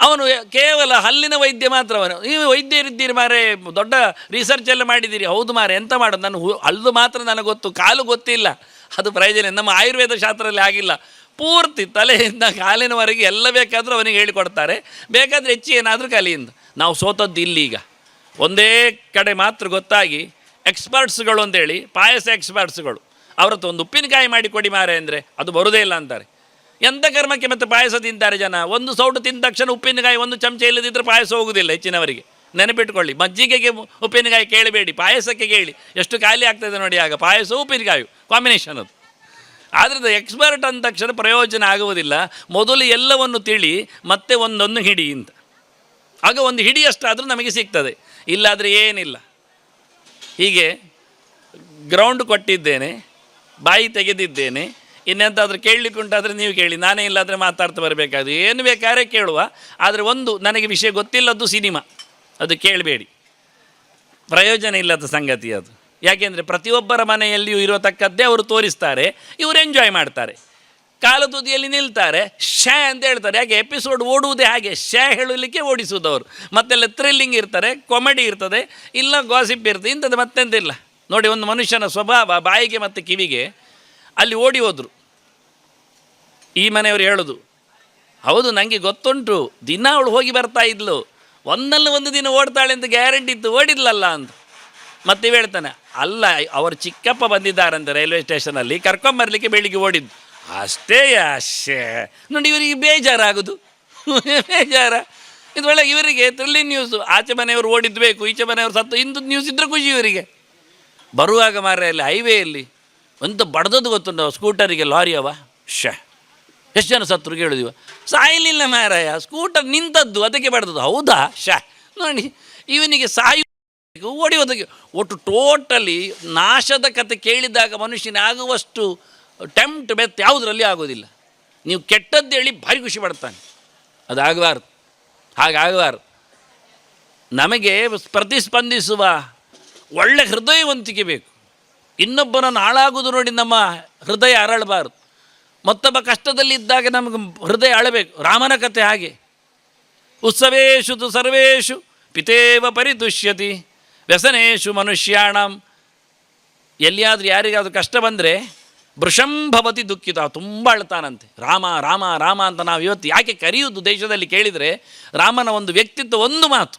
ಅವನು ಕೇವಲ ಹಲ್ಲಿನ ವೈದ್ಯ ಮಾತ್ರ ಅವನು. ನೀವು ವೈದ್ಯರಿದ್ದೀರಿ ಮಾರೆ, ದೊಡ್ಡ ರಿಸರ್ಚ್ ಎಲ್ಲ ಮಾಡಿದ್ದೀರಿ. ಹೌದು ಮಾರೆ, ಎಂತ ಮಾಡೋದು? ನಾನು ಹು- ಮಾತ್ರ ನನಗೆ ಗೊತ್ತು ಕಾಲು ಗೊತ್ತಿಲ್ಲ. ಅದು ಪ್ರಯೋಜನ ನಮ್ಮ ಆಯುರ್ವೇದ ಶಾಸ್ತ್ರದಲ್ಲಿ ಆಗಿಲ್ಲ ಪೂರ್ತಿ ತಲೆಯಿಂದ ಕಾಲಿನವರೆಗೆ ಎಲ್ಲ ಬೇಕಾದರೂ ಅವನಿಗೆ ಹೇಳಿಕೊಡ್ತಾರೆ. ಬೇಕಾದರೆ ಹೆಚ್ಚು ಏನಾದರೂ ಕಲಿಯಿಂದ. ನಾವು ಸೋತದ್ದು ಇಲ್ಲೀಗ. ಒಂದೇ ಕಡೆ ಮಾತ್ರ ಗೊತ್ತಾಗಿ ಎಕ್ಸ್ಪರ್ಟ್ಸ್ಗಳು ಅಂತೇಳಿ, ಪಾಯಸ ಎಕ್ಸ್ಪರ್ಟ್ಸ್ಗಳು ಅವ್ರದ್ದು ಒಂದು ಉಪ್ಪಿನಕಾಯಿ ಮಾಡಿ ಕೊಡಿ ಮಾರೆ ಅಂದರೆ ಅದು ಬರೋದೇ ಇಲ್ಲ ಅಂತಾರೆ. ಎಂಥ ಕರ್ಮಕ್ಕೆ ಮತ್ತೆ ಪಾಯಸ ತಿಂತಾರೆ ಜನ? ಒಂದು ಸೌಟು ತಿಂದ ತಕ್ಷಣ ಉಪ್ಪಿನಕಾಯಿ ಒಂದು ಚಮಚ ಇಲ್ಲದಿದ್ದರೆ ಪಾಯಸ ಹೋಗುವುದಿಲ್ಲ ಹೆಚ್ಚಿನವರಿಗೆ. ನೆನಪಿಟ್ಕೊಳ್ಳಿ. ಮಜ್ಜಿಗೆಗೆ ಉಪ್ಪಿನಕಾಯಿ ಕೇಳಬೇಡಿ, ಪಾಯಸಕ್ಕೆ ಕೇಳಿ. ಎಷ್ಟು ಖಾಲಿ ಆಗ್ತದೆ ನೋಡಿ ಆಗ. ಪಾಯಸ, ಉಪ್ಪಿನಕಾಯಿ ಕಾಂಬಿನೇಷನ್ ಅದು. ಆದ್ದರಿಂದ ಎಕ್ಸ್ಪರ್ಟ್ ಅಂದ ತಕ್ಷಣ ಪ್ರಯೋಜನ ಆಗುವುದಿಲ್ಲ. ಮೊದಲು ಎಲ್ಲವನ್ನು ತಿಳಿ, ಮತ್ತೆ ಒಂದೊಂದು ಹಿಡಿ ಅಂತ. ಆಗ ಒಂದು ಹಿಡಿಯಷ್ಟಾದರೂ ನಮಗೆ ಸಿಗ್ತದೆ. ಇಲ್ಲಾದರೆ ಏನಿಲ್ಲ. ಹೀಗೆ ಗ್ರೌಂಡ್ ಕೊಟ್ಟಿದ್ದೇನೆ, ಬಾಯಿ ತೆಗೆದಿದ್ದೇನೆ. ಇನ್ನೆಂತಾದರೂ ಕೇಳಲಿಕ್ಕೆ ಉಂಟಾದರೆ ನೀವು ಕೇಳಿ. ನಾನೇ ಇಲ್ಲಾದರೆ ಮಾತಾಡ್ತಾ ಬರಬೇಕಾದ್ರೆ ಏನು ಬೇಕಾದ್ರೆ ಕೇಳುವ. ಆದರೆ ಒಂದು, ನನಗೆ ವಿಷಯ ಗೊತ್ತಿಲ್ಲದ್ದು ಸಿನಿಮಾ. ಅದು ಕೇಳಬೇಡಿ. ಪ್ರಯೋಜನ ಇಲ್ಲದ ಸಂಗತಿ ಅದು. ಯಾಕೆಂದರೆ ಪ್ರತಿಯೊಬ್ಬರ ಮನೆಯಲ್ಲಿಯೂ ಇರತಕ್ಕದ್ದೇ ಅವರು ತೋರಿಸ್ತಾರೆ, ಇವರು ಎಂಜಾಯ್ ಮಾಡ್ತಾರೆ. ಕಾಲು ತುದಿಯಲ್ಲಿ ನಿಲ್ತಾರೆ, ಶ್ಯಾ ಅಂತ ಹೇಳ್ತಾರೆ. ಯಾಕೆ ಎಪಿಸೋಡ್ ಓಡುವುದೇ ಹಾಗೆ, ಶ್ಯಾ ಹೇಳಲಿಕ್ಕೆ ಓಡಿಸುವುದವರು ಮತ್ತೆಲ್ಲ ಥ್ರಿಲ್ಲಿಂಗ್ ಇರ್ತಾರೆ ಕಾಮಿಡಿ ಇರ್ತದೆ, ಇಲ್ಲ ಗಾಸಿಪ್ ಇರ್ತದೆ, ಇಂಥದ್ದು ಮತ್ತೆಂತಿಲ್ಲ. ನೋಡಿ, ಒಂದು ಮನುಷ್ಯನ ಸ್ವಭಾವ, ಬಾಯಿಗೆ ಮತ್ತು ಕಿವಿಗೆ ಅಲ್ಲಿ ಓಡಿ ಹೋದರು. ಈ ಮನೆಯವರು ಹೇಳೋದು, ಹೌದು ನನಗೆ ಗೊತ್ತುಂಟು. ದಿನ ಅವಳು ಹೋಗಿ ಬರ್ತಾ ಇದ್ಲು. ಒಂದಲ್ಲ ಒಂದು ದಿನ ಓಡ್ತಾಳೆ ಅಂತ ಗ್ಯಾರಂಟಿ ಇತ್ತು, ಓಡಿದ್ಲಲ್ಲ ಅಂತ ಮತ್ತೆ ಹೇಳ್ತಾನೆ, ಅಲ್ಲ, ಅವರು ಚಿಕ್ಕಪ್ಪ ಬಂದಿದ್ದಾರಂತೆ ರೈಲ್ವೆ ಸ್ಟೇಷನಲ್ಲಿ ಕರ್ಕೊಂಬರ್ಲಿಕ್ಕೆ ಬೆಳಿಗ್ಗೆ ಓಡಿದ್ದು. ಅಷ್ಟೇ ಅಷ್ಟೇ ನೋಡಿ, ಇವರಿಗೆ ಬೇಜಾರಾಗೋದು. ಬೇಜಾರ. ಇದು ಒಳ್ಳೆ ಇವರಿಗೆ ಥ್ರಿಲ್ಲಿಂಗ್ ನ್ಯೂಸು ಆಚೆ ಮನೆಯವರು ಓಡಿದ್ದು ಬೇಕು ಈಚೆ ಮನೆಯವರು ಸತ್ತು ಇಂಥದ್ದು ನ್ಯೂಸ್ ಇದ್ರೆ ಖುಷಿ ಇವರಿಗೆ. ಬರುವಾಗ ಮಾರೆಯಲ್ಲಿ ಹೈವೇಯಲ್ಲಿ ಒಂದು ಬಡ್ದದ್ದು ಗೊತ್ತುಂಟು ಸ್ಕೂಟರಿಗೆ ಲಾರಿ ಅವ? ಶ್ಯಾ ಎಷ್ಟು ಜನ ಸತ್ರು ಕೇಳಿದೀವ ಸಾಯಲಿಲ್ಲ ಮಾರಾಯ, ಸ್ಕೂಟರ್ ನಿಂತದ್ದು, ಅದಕ್ಕೆ ಬಡ್ದದ್ದು. ಹೌದಾ? ಶಾ ನೋಡಿ, ಇವನಿಗೆ ಸಾಯು ಓಡಿ ಹೋದಕ್ಕೆ ಒಟ್ಟು ಟೋಟಲಿ ನಾಶದ ಕತೆ ಕೇಳಿದಾಗ ಮನುಷ್ಯನ ಆಗುವಷ್ಟು ಟೆಂಪ್ಟ್ ಬೆತ್ತ ಯಾವುದರಲ್ಲಿ ಆಗೋದಿಲ್ಲ. ನೀವು ಕೆಟ್ಟದ್ದು ಹೇಳಿ ಭಾರಿ ಖುಷಿ ಪಡ್ತಾನೆ. ಅದಾಗಬಾರ್ದು. ಹಾಗಾಗಬಾರ್ದು. ನಮಗೆ ಪ್ರತಿಸ್ಪಂದಿಸುವ ಒಳ್ಳೆ ಹೃದಯವಂತಿಕೆ ಬೇಕು. ಇನ್ನೊಬ್ಬನನ್ನು ಹಾಳಾಗುವುದು ನೋಡಿ ನಮ್ಮ ಹೃದಯ ಅರಳಬಾರ್ದು. ಮತ್ತೊಬ್ಬ ಕಷ್ಟದಲ್ಲಿದ್ದಾಗ ನಮಗೆ ಹೃದಯ ಅಳಬೇಕು. ರಾಮನ ಕಥೆ ಹಾಗೆ. ಉತ್ಸವೇಶು ತು ಸರ್ವೇಶು, ಪಿತೇವ ಪರಿತುಷ್ಯತಿ ವ್ಯಸನೇಶು ಮನುಷ್ಯಾಣಂ. ಎಲ್ಲಿಯಾದರೂ ಯಾರಿಗಾದರೂ ಕಷ್ಟ ಬಂದರೆ ಭೃಷಂಭವತಿ ದುಃಖಿತ, ತುಂಬ ಅಳ್ತಾನಂತೆ. ರಾಮ ರಾಮ ರಾಮ ಅಂತ ನಾವು ಇವತ್ತು ಯಾಕೆ ಕರೆಯುವುದು ದೇಶದಲ್ಲಿ ಕೇಳಿದರೆ ರಾಮನ ಒಂದು ವ್ಯಕ್ತಿತ್ವ ಒಂದು ಮಾತು.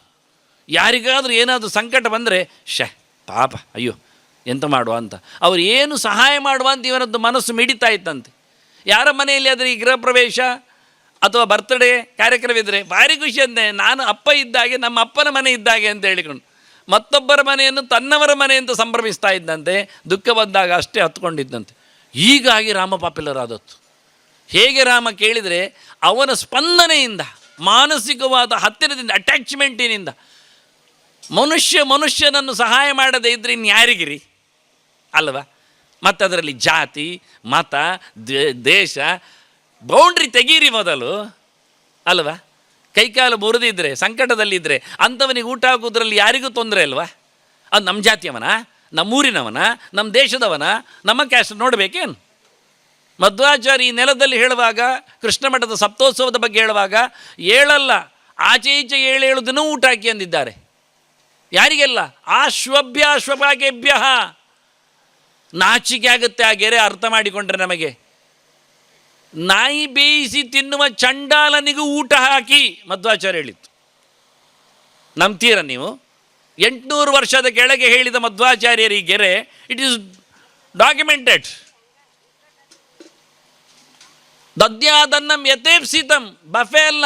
ಯಾರಿಗಾದರೂ ಏನಾದರೂ ಸಂಕಟ ಬಂದರೆ ಶ ಪಾಪ ಅಯ್ಯೋ, ಎಂತ ಮಾಡುವ ಅಂತ. ಅವರು ಏನು ಸಹಾಯ ಮಾಡುವ ಅಂತ ಇವನದ್ದು ಮನಸ್ಸು ಮಿಡಿತಾ ಇತ್ತಂತೆ. ಯಾರ ಮನೆಯಲ್ಲಿ ಆದರೆ ಈ ಗೃಹ ಪ್ರವೇಶ ಅಥವಾ ಬರ್ತ್ಡೇ ಕಾರ್ಯಕ್ರಮ ಭಾರಿ ಖುಷಿ ಅಂದೆ. ನಾನು ಅಪ್ಪ ಇದ್ದಾಗೆ ನಮ್ಮ ಅಪ್ಪನ ಮನೆ ಇದ್ದಾಗೆ ಅಂತ ಹೇಳಿಕೊಂಡು. ಮತ್ತೊಬ್ಬರ ಮನೆಯನ್ನು ತನ್ನವರ ಮನೆ ಅಂತ ಸಂಭ್ರಮಿಸ್ತಾ ಇದ್ದಂತೆ, ದುಃಖ ಬಂದಾಗ ಅಷ್ಟೇ ಹತ್ಕೊಂಡಿದ್ದಂತೆ. ಹೀಗಾಗಿ ರಾಮ ಪಾಪ್ಯುಲರ್ ಆದತ್ತು ಹೇಗೆ ರಾಮ ಕೇಳಿದರೆ, ಅವನ ಸ್ಪಂದನೆಯಿಂದ, ಮಾನಸಿಕವಾದ ಹತ್ತಿರದಿಂದ ಅಟ್ಯಾಚ್ಮೆಂಟಿನಿಂದ ಮನುಷ್ಯ ಮನುಷ್ಯನನ್ನು ಸಹಾಯ ಮಾಡದೇ ಇದ್ರೆ ಇನ್ಯಾರಿಗಿರಿ? ಅಲ್ವಾ? ಮತ್ತು ಅದರಲ್ಲಿ ಜಾತಿ, ಮತ ದೇಶ, ಬೌಂಡ್ರಿ ತೆಗೀರಿ ಮೊದಲು, ಅಲ್ವಾ? ಕೈಕಾಲು ಮುರಿದಿದ್ರೆ ಸಂಕಟದಲ್ಲಿದ್ದರೆ ಅಂಥವನಿಗೆ ಊಟ ಹಾಕೋದ್ರಲ್ಲಿ ಯಾರಿಗೂ ತೊಂದರೆ ಅಲ್ವಾ? ಅದು ನಮ್ಮ ಜಾತಿಯವನ? ನಮ್ಮೂರಿನವನ? ನಮ್ಮ ದೇಶದವನ? ನಮ್ಮ ಕ್ಯಾಸ್ಟ್ ನೋಡಬೇಕೇನು? ಮಧ್ವಾಚಾರ್ಯ ಈ ನೆಲದಲ್ಲಿ ಹೇಳುವಾಗ, ಕೃಷ್ಣ ಮಠದ ಸಪ್ತೋತ್ಸವದ ಬಗ್ಗೆ ಹೇಳುವಾಗ, ಏಳಲ್ಲ, ಆಚೆ ಈಚೆ ಏಳೇಳು ದಿನ ಊಟ ಹಾಕಿ ಅಂದಿದ್ದಾರೆ. ಯಾರಿಗೆಲ್ಲ? ಆಶ್ವಭ್ಯ ಅಶ್ವಭಾಗ್ಯಭ್ಯ ನಾಚಿಕೆ ಆಗುತ್ತೆ ಆ ಗೆರೆ ಅರ್ಥ ಮಾಡಿಕೊಂಡ್ರೆ ನಮಗೆ. ನಾಯಿ ಬೇಯಿಸಿ ತಿನ್ನುವ ಚಂಡಾಲನಿಗೂ ಊಟ ಹಾಕಿ, ಮಧ್ವಾಚಾರ್ಯ ಹೇಳಿತ್ತು ನಂಬ್ತೀರ ನೀವು? ಎಂಟುನೂರು ವರ್ಷದ ಕೆಳಗೆ ಹೇಳಿದ ಮಧ್ವಾಚಾರ್ಯರ ಈ ಗೆರೆ ಇಟ್ ಈಸ್ ಡಾಕ್ಯುಮೆಂಟೆಡ್ ದದ್ಯಾದನ್ನಂ ಯಥೇಪ್ಸಿತಂ, ಬಫೆ ಅಲ್ಲ,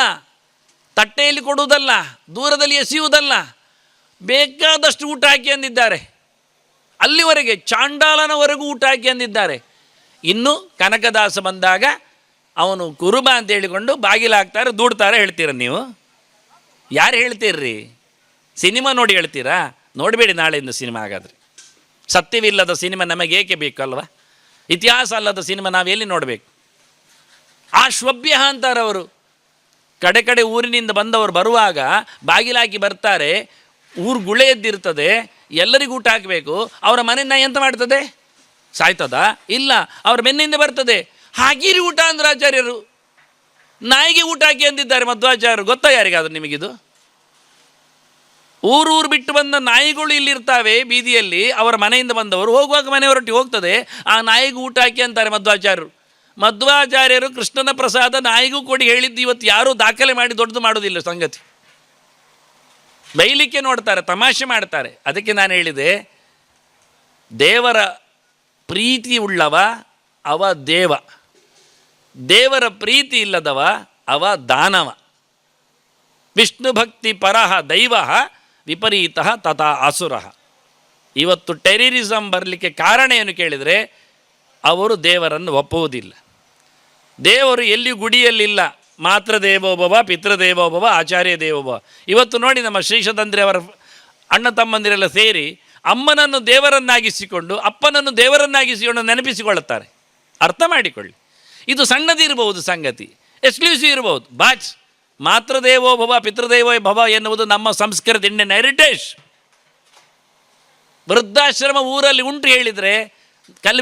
ತಟ್ಟೆಯಲ್ಲಿ ಕೊಡುವುದಲ್ಲ, ದೂರದಲ್ಲಿ ಎಸೆಯುವುದಲ್ಲ, ಬೇಕಾದಷ್ಟು ಊಟ ಹಾಕಿ ಅಂದಿದ್ದಾರೆ. ಅಲ್ಲಿವರೆಗೆ ಚಾಂಡಾಲನವರೆಗೂ ಊಟ ಹಾಕಿ ಅಂದಿದ್ದಾರೆ. ಇನ್ನು ಕನಕದಾಸ ಬಂದಾಗ ಅವನು ಕುರುಬ ಅಂತ ಹೇಳಿಕೊಂಡು ಬಾಗಿಲು ಹಾಕ್ತಾರೆ, ದೂಡ್ತಾರೆ, ಹೇಳ್ತೀರ ನೀವು? ಯಾರು ಹೇಳ್ತೀರ್ರಿ? ಸಿನಿಮಾ ನೋಡಿ ಹೇಳ್ತೀರಾ? ನೋಡಬೇಡಿ ನಾಳೆಯಿಂದ ಸಿನಿಮಾ ಹಾಗಾದರೆ. ಸತ್ಯವಿಲ್ಲದ ಸಿನಿಮಾ ನಮಗೆ ಏಕೆ ಬೇಕು ಅಲ್ವಾ? ಇತಿಹಾಸ ಅಲ್ಲದ ಸಿನಿಮಾ ನಾವು ಎಲ್ಲಿ ನೋಡಬೇಕು? ಆ ಶ್ವಭ್ಯ ಅಂತಾರೆ ಅವರು ಕಡೆ ಕಡೆ ಊರಿನಿಂದ ಬಂದವರು ಬರುವಾಗ ಬಾಗಿಲಾಕಿ ಬರ್ತಾರೆ ಊರು ಗುಳೆ ಎದ್ದಿರ್ತದೆ, ಎಲ್ಲರಿಗೂ ಊಟ ಹಾಕಬೇಕು, ಅವರ ಮನೆ ನಾಯಿ ಎಂತ ಮಾಡ್ತದೆ? ಸಾಯ್ತದ? ಇಲ್ಲ, ಅವ್ರ ಬೆನ್ನಿಂದ ಬರ್ತದೆ. ಹಾಗಿರಿ ಊಟ ಅಂದ್ರೆ ಆಚಾರ್ಯರು. ನಾಯಿಗೆ ಊಟ ಹಾಕಿ ಅಂದಿದ್ದಾರೆ ಮಧ್ವಾಚಾರ್ಯರು ಗೊತ್ತಾ ಯಾರಿಗಾದ್ರೂ ನಿಮಗಿದು? ಊರೂರು ಬಿಟ್ಟು ಬಂದ ನಾಯಿಗಳು ಇಲ್ಲಿರ್ತಾವೆ ಬೀದಿಯಲ್ಲಿ, ಅವರ ಮನೆಯಿಂದ ಬಂದವರು. ಹೋಗುವಾಗ ಮನೆಯವರೊಟ್ಟಿಗೆ ಹೋಗ್ತದೆ. ಆ ನಾಯಿಗೂ ಊಟ ಹಾಕಿ ಅಂತಾರೆ ಮಧ್ವಾಚಾರ್ಯರು ಮಧ್ವಾಚಾರ್ಯರು ಕೃಷ್ಣನ ಪ್ರಸಾದ ನಾಯಿಗೂ ಕೊಡಿ ಹೇಳಿದ್ದು ಇವತ್ತು ಯಾರೂ ದಾಖಲೆ ಮಾಡಿ ದೊಡ್ಡದು ಮಾಡೋದಿಲ್ಲ ಸಂಗತಿ. ಬೈಲಿಕ್ಕೆ ನೋಡ್ತಾರೆ, ತಮಾಷೆ ಮಾಡ್ತಾರೆ. ಅದಕ್ಕೆ ನಾನು ಹೇಳಿದೆ, ದೇವರ ಪ್ರೀತಿ ಉಳ್ಳವ ಅವ ದೇವ. ದೇವರ ಪ್ರೀತಿ ಇಲ್ಲದವ ಅವ ದಾನವ. ವಿಷ್ಣು ಭಕ್ತಿ ಪರಹ ದೈವ ವಿಪರೀತ ತಥಾ ಅಸುರ. ಇವತ್ತು ಟೆರರಿಸಮ್ ಬರಲಿಕ್ಕೆ ಕಾರಣ ಏನು ಕೇಳಿದರೆ, ಅವರು ದೇವರನ್ನು ಒಪ್ಪುವುದಿಲ್ಲ. ದೇವರು ಎಲ್ಲಿ ಗುಡಿಯಲ್ಲಿಲ್ಲ ಮಾತೃ ದೇವೋಭವ ಪಿತೃದೇವೋಭವ ಆಚಾರ್ಯ ದೇವೋಭವ ಇವತ್ತು ನೋಡಿ ನಮ್ಮ ಶ್ರೀಶತಂತ್ರಿ ಅವರ ಅಣ್ಣ ತಮ್ಮಂದಿರೆಲ್ಲ ಸೇರಿ ಅಮ್ಮನನ್ನು ದೇವರನ್ನಾಗಿಸಿಕೊಂಡು ಅಪ್ಪನನ್ನು ದೇವರನ್ನಾಗಿಸಿಕೊಂಡು ನೆನಪಿಸಿಕೊಳ್ಳುತ್ತಾರೆ. ಅರ್ಥ ಮಾಡಿಕೊಳ್ಳಿ. ಇದು ಸಣ್ಣದಿರಬಹುದು ಸಂಗತಿ. ಎಕ್ಸ್ಕ್ಲೂಸಿವ್ ಇರಬಹುದು. ಬಾಚ್ ಮಾತೃದೇವೋಭವ ಪಿತೃದೇವೋ ಭವ ಎನ್ನುವುದು ನಮ್ಮ ಸಂಸ್ಕೃತಿ ಇಂಡಿಯನ್ ಹೆರಿಟೇಜ್ ವೃದ್ಧಾಶ್ರಮ ಊರಲ್ಲಿ ಉಂಟು ಹೇಳಿದರೆ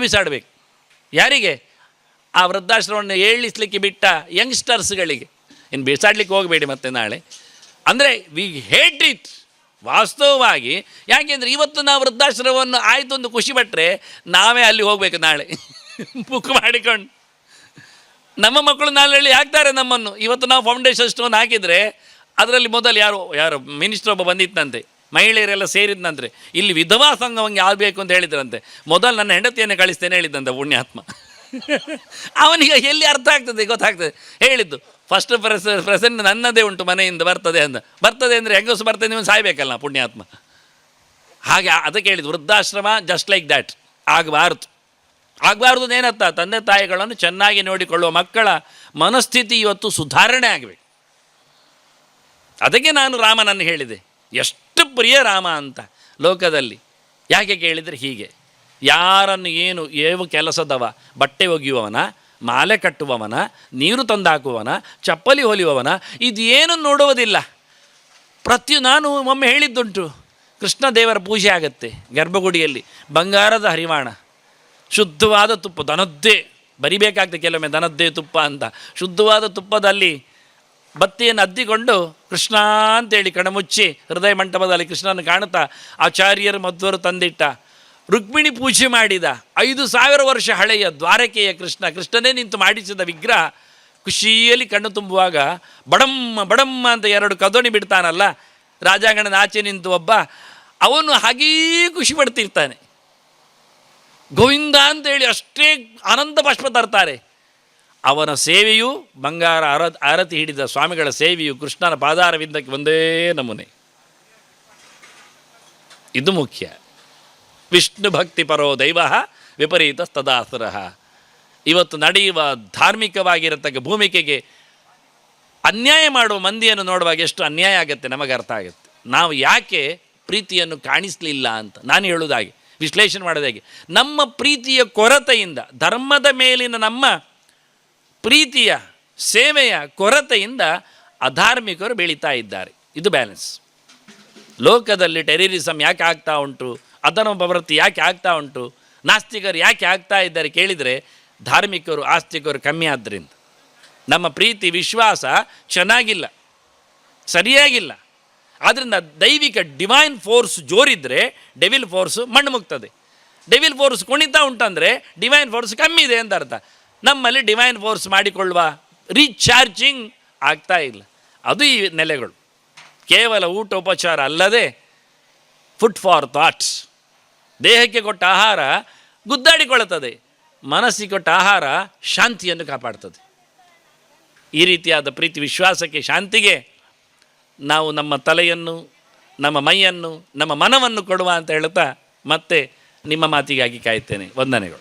ಬಿಸಾಡಬೇಕು. ಯಾರಿಗೆ? ಆ ವೃದ್ಧಾಶ್ರಮವನ್ನು ಏಳಿಸ್ಲಿಕ್ಕೆ ಬಿಟ್ಟ ಯಂಗ್ಸ್ಟರ್ಸ್ಗಳಿಗೆ. ಇನ್ನು ಬಿಸಾಡ್ಲಿಕ್ಕೆ ಹೋಗಬೇಡಿ ಮತ್ತೆ ನಾಳೆ. ಅಂದರೆ ವಿ ಹೇಟ್ ಇಟ್ ವಾಸ್ತವವಾಗಿ. ಯಾಕೆಂದರೆ ಇವತ್ತು ನಾವು ವೃದ್ಧಾಶ್ರಮವನ್ನು ಆಯಿತು ಒಂದು ಖುಷಿ ಪಟ್ಟರೆ ನಾವೇ ಅಲ್ಲಿ ಹೋಗಬೇಕು ನಾಳೆ. ಬುಕ್ ಮಾಡಿಕೊಂಡು. ನಮ್ಮ ಮಕ್ಕಳು ನಾಳೆ ಹಾಕ್ತಾರೆ ನಮ್ಮನ್ನು. ಇವತ್ತು ನಾವು ಫೌಂಡೇಶನ್ ಸ್ಟೋನ್ ಹಾಕಿದರೆ ಅದರಲ್ಲಿ ಮೊದಲು ಯಾರು ಯಾರು ಮಿನಿಸ್ಟರ್ ಒಬ್ಬ ಬಂದಿತ್ತಂತೆ ಮಹಿಳೆಯರೆಲ್ಲ ಸೇರಿದ್ನಂತೆ. ಇಲ್ಲಿ ವಿಧವಾ ಸಂಘವಂಗೆ ಆಗಬೇಕು ಅಂತ ಹೇಳಿದ್ರಂತೆ. ಮೊದಲು ನನ್ನ ಹೆಂಡತಿಯನ್ನು ಕಳಿಸ್ತೇನೆ ಹೇಳಿದ್ದಂತೆ ಪುಣ್ಯಾತ್ಮ. ಅವನಿಗೆ ಎಲ್ಲಿ ಅರ್ಥ ಆಗ್ತದೆ ಗೊತ್ತಾಗ್ತದೆ. ಹೇಳಿದ್ದು ಫಸ್ಟ್ ಪ್ರೆಸ್ ಪ್ರೆಸೆಂಟ್ ನನ್ನದೇ ಉಂಟು, ಮನೆಯಿಂದ ಬರ್ತದೆ ಅಂತ. ಬರ್ತದೆ ಅಂದರೆ ಹೆಂಗಸು ಬರ್ತದೆ ನೀವು ಸಾಯ್ಬೇಕಲ್ಲ ಪುಣ್ಯಾತ್ಮ. ಹಾಗೆ ಅದಕ್ಕೆ ಹೇಳಿದ್ದು ವೃದ್ಧಾಶ್ರಮ ಜಸ್ಟ್ ಲೈಕ್ ದ್ಯಾಟ್ ಆಗಬಾರ್ದು. ಆಗಬಾರ್ದು ಏನತ್ತ ತಂದೆ ತಾಯಿಗಳನ್ನು ಚೆನ್ನಾಗಿ ನೋಡಿಕೊಳ್ಳುವ ಮಕ್ಕಳ ಮನಸ್ಥಿತಿ ಇವತ್ತು ಸುಧಾರಣೆ ಆಗಬೇಕು. ಅದಕ್ಕೆ ನಾನು ರಾಮನನ್ನು ಹೇಳಿದೆ. ಎಷ್ಟು ಪ್ರಿಯ ರಾಮ ಅಂತ ಲೋಕದಲ್ಲಿ. ಯಾಕೆ ಕೇಳಿದರೆ ಹೀಗೆ. ಯಾರನ್ನು ಏನು ಏವು ಕೆಲಸದವ, ಬಟ್ಟೆ ಒಗೆಯುವವನ, ಮಾಲೆ ಕಟ್ಟುವವನ, ನೀರು ತಂದಾಕುವವನ, ಚಪ್ಪಲಿ ಹೊಲಿಯುವವನ, ಇದೇನು ನೋಡುವುದಿಲ್ಲ. ಪ್ರತಿ ನಾನು ಒಮ್ಮೆ ಹೇಳಿದ್ದುಂಟು, ಕೃಷ್ಣ ದೇವರ ಪೂಜೆ ಆಗತ್ತೆ ಗರ್ಭಗುಡಿಯಲ್ಲಿ, ಬಂಗಾರದ ಹರಿವಾಣ, ಶುದ್ಧವಾದ ತುಪ್ಪ, ದನದ್ದೇ, ಬರಿಬೇಕಾಗ್ತದೆ ಕೆಲವೊಮ್ಮೆ ದನದ್ದೇ ತುಪ್ಪ ಅಂತ, ಶುದ್ಧವಾದ ತುಪ್ಪದಲ್ಲಿ ಬತ್ತಿಯನ್ನು ಅದ್ದಿಕೊಂಡು ಕೃಷ್ಣ ಅಂತೇಳಿ ಕಣಮುಚ್ಚಿ ಹೃದಯ ಮಂಟಪದಲ್ಲಿ ಕೃಷ್ಣನ ಕಾಣುತ್ತಾ ಆಚಾರ್ಯರು ಮಧ್ವರು ತಂದಿಟ್ಟ ರುಕ್ಮಿಣಿ ಪೂಜೆ ಮಾಡಿದ ಐದು ಸಾವಿರ ವರ್ಷ ಹಳೆಯ ದ್ವಾರಕೆಯ ಕೃಷ್ಣ, ಕೃಷ್ಣನೇ ನಿಂತು ಮಾಡಿಸಿದ ವಿಗ್ರಹ, ಖುಷಿಯಲ್ಲಿ ಕಣ್ಣು ತುಂಬುವಾಗ ಬಡಮ್ಮ ಬಡಮ್ಮ ಅಂತ ಎರಡು ಕದೋಣಿ ಬಿಡ್ತಾನಲ್ಲ, ರಾಜಾಂಗಣದ ಆಚೆ ನಿಂತು ಒಬ್ಬ, ಅವನು ಹಾಗೇ ಖುಷಿ ಪಡ್ತಿರ್ತಾನೆ. ಗೋವಿಂದ ಅಂತೇಳಿ ಅಷ್ಟೇ ಆನಂದ ಬಾಷ್ಪ ತರ್ತಾರೆ. ಅವನ ಸೇವೆಯು ಬಂಗಾರ ಅರ ಆರತಿ ಹಿಡಿದ ಸ್ವಾಮಿಗಳ ಸೇವೆಯು ಕೃಷ್ಣನ ಪಾದಾರವಿಂದಕ್ಕೆ ಒಂದೇ ನಮೂನೆ. ಇದು ಮುಖ್ಯ. ವಿಷ್ಣು ಭಕ್ತಿ ಪರೋ ದೈವ ವಿಪರೀತ ತದಾಸುರ ಇವತ್ತು ನಡೆಯುವ ಧಾರ್ಮಿಕವಾಗಿರತಕ್ಕ ಭೂಮಿಕೆಗೆ ಅನ್ಯಾಯ ಮಾಡುವ ಮಂದಿಯನ್ನು ನೋಡುವಾಗ ಎಷ್ಟು ಅನ್ಯಾಯ ಆಗುತ್ತೆ ನಮಗೆ ಅರ್ಥ ಆಗುತ್ತೆ. ನಾವು ಯಾಕೆ ಪ್ರೀತಿಯನ್ನು ಕಾಣಿಸಲಿಲ್ಲ ಅಂತ ನಾನು ಹೇಳುವುದಾಗಿ ವಿಶ್ಲೇಷಣೆ ಮಾಡೋದಾಗಿ ನಮ್ಮ ಪ್ರೀತಿಯ ಕೊರತೆಯಿಂದ, ಧರ್ಮದ ಮೇಲಿನ ನಮ್ಮ ಪ್ರೀತಿಯ ಸೇವೆಯ ಕೊರತೆಯಿಂದ ಅಧಾರ್ಮಿಕರು ಬೆಳೀತಾ ಇದ್ದಾರೆ. ಇದು ಬ್ಯಾಲೆನ್ಸ್ ಲೋಕದಲ್ಲಿ ಟೆರರಿಸಮ್ ಯಾಕೆ ಆಗ್ತಾ ಉಂಟು? ಅದನ ಪ್ರವೃತ್ತಿ ಯಾಕೆ ಆಗ್ತಾ ಉಂಟು? ನಾಸ್ತಿಕರು ಯಾಕೆ ಆಗ್ತಾ ಇದ್ದಾರೆ ಕೇಳಿದರೆ ಧಾರ್ಮಿಕರು, ಆಸ್ತಿಕರು ಕಮ್ಮಿ ಆದ್ದರಿಂದ ನಮ್ಮ ಪ್ರೀತಿ, ವಿಶ್ವಾಸ ಚೆನ್ನಾಗಿಲ್ಲ, ಸರಿಯಾಗಿಲ್ಲ. ಆದ್ದರಿಂದ ದೈವಿಕ ಡಿವೈನ್ ಫೋರ್ಸ್ ಜೋರಿದ್ದರೆ ಡೆವಿಲ್ ಫೋರ್ಸ್ ಮಣ್ಣು ಮುಗ್ತದೆ. ಡೆವಿಲ್ ಫೋರ್ಸ್ ಕುಣಿತಾ ಉಂಟಂದರೆ ಡಿವೈನ್ ಫೋರ್ಸ್ ಕಮ್ಮಿ ಇದೆ ಅಂತ ಅರ್ಥ. ನಮ್ಮಲ್ಲಿ ಡಿವೈನ್ ಫೋರ್ಸ್ ಮಾಡಿಕೊಳ್ಳುವ ರೀಚಾರ್ಜಿಂಗ್ ಆಗ್ತಾ ಇಲ್ಲ. ಅದು ಈ ನೆಲೆಗಳು. ಕೇವಲ ಊಟ ಉಪಚಾರ ಅಲ್ಲದೆ ಫುಡ್ ಫಾರ್ ಥಾಟ್ಸ್ ದೇಹಕ್ಕೆ ಕೊಟ್ಟ ಆಹಾರ ಗುದ್ದಾಡಿಕೊಳ್ಳುತ್ತದೆ. ಮನಸ್ಸಿಗೆ ಕೊಟ್ಟ ಆಹಾರ ಶಾಂತಿಯನ್ನು ಕಾಪಾಡ್ತದೆ. ಈ ರೀತಿಯಾದ ಪ್ರೀತಿ ವಿಶ್ವಾಸಕ್ಕೆ ಶಾಂತಿಗೆ ನಾವು ನಮ್ಮ ತಲೆಯನ್ನು, ನಮ್ಮ ಮೈಯನ್ನು, ನಮ್ಮ ಮನವನ್ನು ಕೊಡುವ ಅಂತ ಹೇಳುತ್ತಾ ಮತ್ತೆ ನಿಮ್ಮ ಮಾತಿಗಾಗಿ ಕಾಯುತ್ತೇನೆ. ವಂದನೆಗಳು.